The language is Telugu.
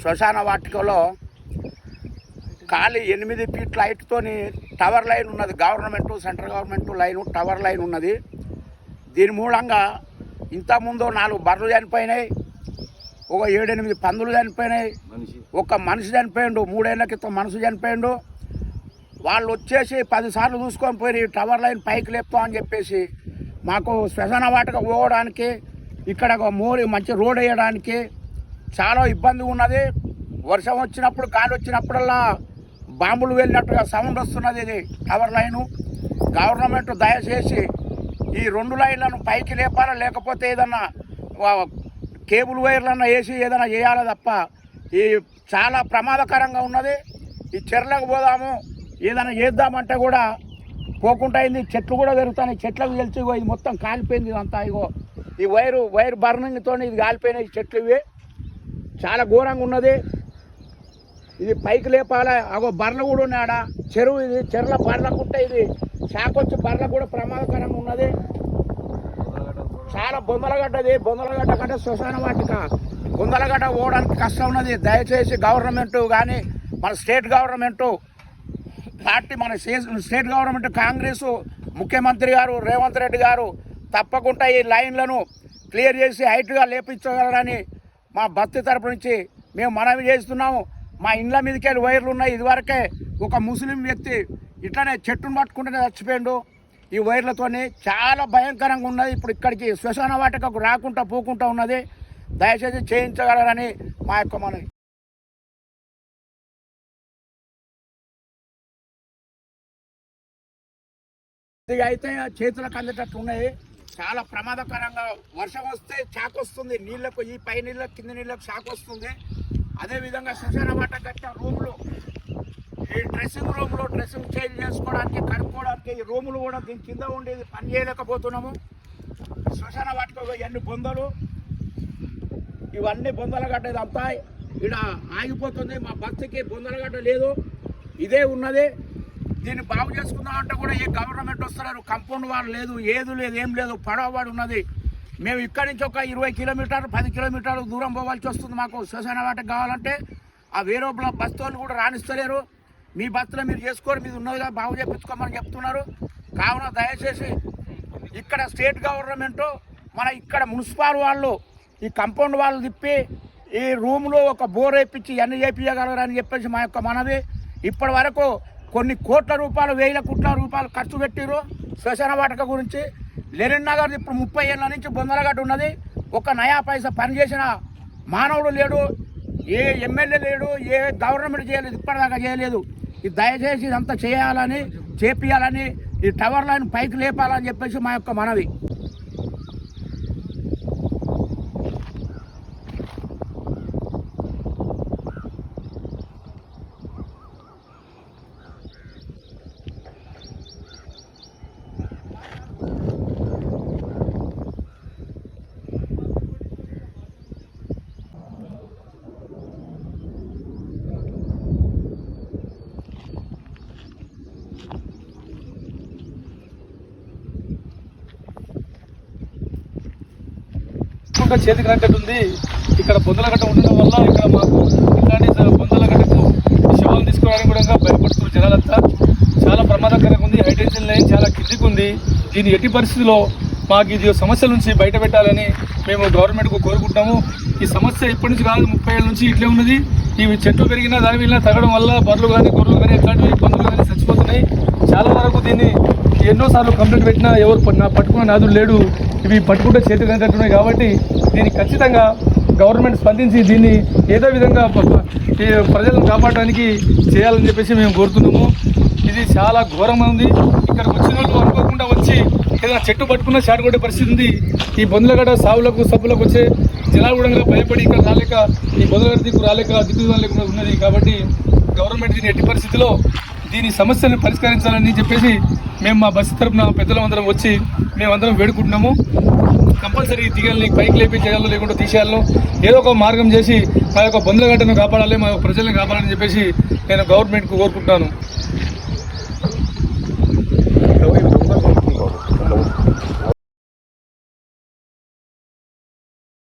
శ్మశాన వాటికలో ఖాళీ ఎనిమిది ఫీట్ లైట్తోని టవర్ లైన్ ఉన్నది. Government central government line tower line ఉన్నది. దీని మూలంగా ఇంతకుముందు నాలుగు బర్రెలు చనిపోయినాయి. ఒక ఏడెనిమిది పందులు చనిపోయినాయి. ఒక మనిషి చనిపోయిండు. మూడేళ్ళ క్రితం మనిషి చనిపోయిండు. వాళ్ళు వచ్చేసి పదిసార్లు చూసుకొని పోయి టవర్ లైన్ పైకి లేపుతామని చెప్పేసి మాకు శ్మశాన వాటకు పోవడానికి ఇక్కడ మోరి మంచి రోడ్ వేయడానికి చాలా ఇబ్బంది ఉన్నది. వర్షం వచ్చినప్పుడు కాలు వచ్చినప్పుడల్లా బాంబులు వెళ్ళినట్టుగా సౌండ్ వస్తున్నది ఇది టవర్ లైను గవర్నమెంట్ దయచేసి ఈ రెండు లైన్లను పైకి లేపాలా లేకపోతే ఏదన్నా కేబుల్ వైర్లన్నా వేసి ఏదైనా చేయాలి తప్ప ఈ చాలా ప్రమాదకరంగా ఉన్నది. ఈ చెర్లకు పోదాము ఏదైనా చేద్దామంటే కూడా పోకుండా అయింది చెట్లు కూడా పెరుగుతాయి చెట్లకు తెలిసి ఇది మొత్తం కాలిపోయింది ఇదంతా ఇగో. ఈ వైరు వైర్ బర్నింగ్తో ఇది కాలిపోయినాయి చెట్లు ఇవి. చాలా ఘోరంగా ఉన్నది. ఇది పైకి లేపాల. అగో బర్రెలు కూడా ఉన్నాడా చెరువు ఇది చెరువుల బర్రెలకుంటే ఇది. శాకొచ్చి బర్రెలు కూడా ప్రమాదకరంగా ఉన్నది. చాలా బొందలగడ్డది. బొందలగడ్డ కంటే శ్మశాన వాటిక. బొందలగడ్డ పోవడానికి కష్టం ఉన్నది. దయచేసి గవర్నమెంట్ కానీ మన స్టేట్ గవర్నమెంటు పార్టీ మన స్టేట్ గవర్నమెంట్ కాంగ్రెస్ ముఖ్యమంత్రి గారు రేవంత్ రెడ్డి గారు తప్పకుండా ఈ లైన్లను క్లియర్ చేసి హైట్గా లేపించగలరని మా భక్తి తరపు నుంచి మేము మనవి చేస్తున్నాము. మా ఇండ్ల మీదకి వెళ్ళి వైర్లు ఉన్నాయి. ఇదివరకే ఒక ముస్లిం వ్యక్తి ఇట్లానే చెట్టును పట్టుకుంటూనే చచ్చిపోయిండు. ఈ వైర్లతోని చాలా భయంకరంగా ఉన్నది. ఇప్పుడు ఇక్కడికి శ్మశాన వాటికకు రాకుండా పోకుండా ఉన్నది. దయచేసి చేయించగలరని మా యొక్క మనవి. ఇది అయితే చేతులకు అందేటట్టు ఉన్నాయి చాలా ప్రమాదకరంగా వర్షం వస్తే షాక్ వస్తుంది. నీళ్ళకు ఈ పై నీళ్ళకు కింద నీళ్ళకు షాక్ వస్తుంది. అదేవిధంగా శ్మశాన వాట కట్టిన రూములు. ఈ డ్రెస్సింగ్ రూమ్లో డ్రెస్సింగ్ చేంజ్ చేసుకోవడానికి కడుక్కోవడానికి ఈ రూములు కూడా దీని కింద ఉండేది. పని చేయలేకపోతున్నాము. శ్మశాన వాటికి ఎన్ని బొందలు? ఇవన్నీ బొందల గడ్డ ఇదంతా ఇక్కడ ఆగిపోతుంది. మా భక్తికి బొందలగడ్డ లేదు ఇదే ఉన్నది. దీన్ని బాగు చేసుకుందామంటే కూడా ఏ గవర్నమెంట్ వస్తున్నారు. కంపౌండ్ వారు లేదు ఏది లేదు ఏం లేదు పడవవాడు ఉన్నది. మేము ఇక్కడి నుంచి ఒక ఇరవై కిలోమీటర్లు పది కిలోమీటర్లు దూరం పోవాల్సి వస్తుంది మాకు. శ్మశాన వాటికి కావాలంటే ఆ వేరే బస్తోళ్ళు కూడా రాణిస్తలేరు. మీ బస్సులో మీరు చేసుకోరు మీరు ఉన్నదిగా బాగు చేపించుకోమని చెప్తున్నారు. కావున దయచేసి ఇక్కడ స్టేట్ గవర్నమెంట్ మన ఇక్కడ మున్సిపల్ వాళ్ళు ఈ కంపౌండ్ వాళ్ళు తిప్పి ఈ రూమ్లో ఒక బోర్ వేయించి ఎన్ని అని చెప్పేసి మా యొక్క మనవి. ఇప్పటి వరకు కొన్ని కోట్ల రూపాయలు వేల కోట్ల రూపాయలు ఖర్చు పెట్టిరు శ్మశాన వాటక గురించి. లెనిన్ నగర్ ఇప్పుడు ముప్పై ఏళ్ళ నుంచి బొందలగడ్డ ఉన్నది. ఒక నయా పైసా పనిచేసిన మానవుడు లేడు ఏ ఎమ్మెల్యే లేడు ఏ గవర్నమెంట్ చేయలేదు ఇప్పటిదాకా చేయలేదు. ఇది దయచేసి ఇదంతా చేయాలని చేపియాలని ఈ టవర్ లైన్ పైకి లేపాలని చెప్పేసి మా యొక్క మనవి. ఎక్కువగా చేతికి రాకట్టు ఉంది. ఇక్కడ బొందల గట్ట ఉండడం వల్ల ఇక్కడ మాకు ఇట్లాంటి బొందల గట్టకు శవాలను తీసుకోవడానికి కూడా భయపడుతున్నారు జనాలంతా. చాలా ప్రమాదకరంగా ఉంది. హైటెన్షన్ లైన్ చాలా కిందికి ఉంది. దీని ఎట్టి పరిస్థితిలో మాకు ఇది సమస్యల నుంచి బయట పెట్టాలని మేము గవర్నమెంట్కు కోరుకుంటాము ఈ సమస్య ఇప్పటి నుంచి కాదు ముప్పై ఏళ్ళ నుంచి ఇట్లే ఉన్నది. ఇవి చెట్లు పెరిగినా దాని వెళ్ళినా తగ్గడం వల్ల బర్రెలు కానీ గొర్రెలు కానీ ఇట్లాంటివి పందులు కానీ చచ్చిపోతున్నాయి. చాలా వరకు దీన్ని ఎన్నోసార్లు కంప్లైంట్ పెట్టినా ఎవరు నా పట్టుకున్న నాదుడు లేడు. ఇవి పట్టుకుంటే చేతులు అనేటట్టున్నాయి కాబట్టి దీన్ని ఖచ్చితంగా గవర్నమెంట్ స్పందించి దీన్ని ఏదో విధంగా ప్రజలను కాపాడడానికి చేయాలని చెప్పేసి మేము కోరుతున్నాము. ఇది చాలా ఘోరంగా ఉంది. ఇక్కడికి వచ్చిన వాళ్ళు అనుకోకుండా వచ్చి ఏదైనా చెట్టు పట్టుకున్న షాట్ కొట్టే పరిస్థితి ఉంది. ఈ బొందలగడ సావులకు సబ్బులకు వచ్చే జనాలు కూడా భయపడి ఇక్కడ రాలేక ఈ బొందలగడ దిక్కు రాలేక దిక్కు లేకుండా ఉన్నది కాబట్టి గవర్నమెంట్ దీని ఎట్టి పరిస్థితిలో దీని సమస్యను పరిష్కరించాలని చెప్పేసి మేము మా బస్సు తరఫున పెద్దలందరం వచ్చి మేమందరం వేడుకుంటున్నాము. కంపల్సరీ దిగాలని పైకి లేపించేయాలో లేకుండా తీసేయాలో ఏదో ఒక మార్గం చేసి మా యొక్క బంధుల గడ్డను కాపాడాలి మా యొక్క ప్రజల్ని కాపాడాలని చెప్పేసి నేను గవర్నమెంట్కు కోరుకుంటాను